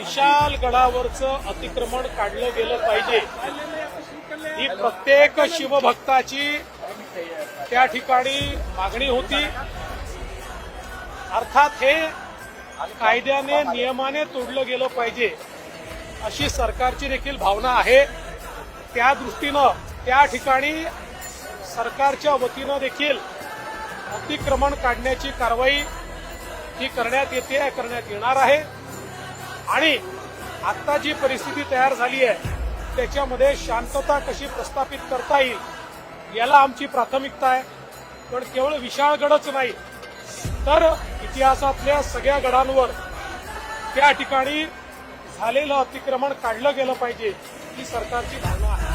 विशाल गडावरचं अतिक्रमण काढलं गेलं पाहिजे. ही प्रत्येक शिवभक्ताची त्या ठिकाणी मागणी होती. अर्थात हे कायद्याने नियमाने तोडलं गेलं पाहिजे अशी सरकारची देखील भावना आहे. त्या दृष्टीनं त्या ठिकाणी सरकारच्या वतीनं देखील अतिक्रमण काढण्याची कारवाई ही करण्यात येते करण्यात येणार आहे. आणि आता जी परिस्थिती तयार झाली आहे त्याच्यामध्ये शांतता कशी प्रस्थापित करता येईल याला आमची प्राथमिकता आहे. पण केवळ विशाळगडच नाही तर इतिहासातल्या सगळ्या गडांवर त्या ठिकाणी झालेलं अतिक्रमण काढलं गेलं पाहिजे ही सरकारची भावना आहे.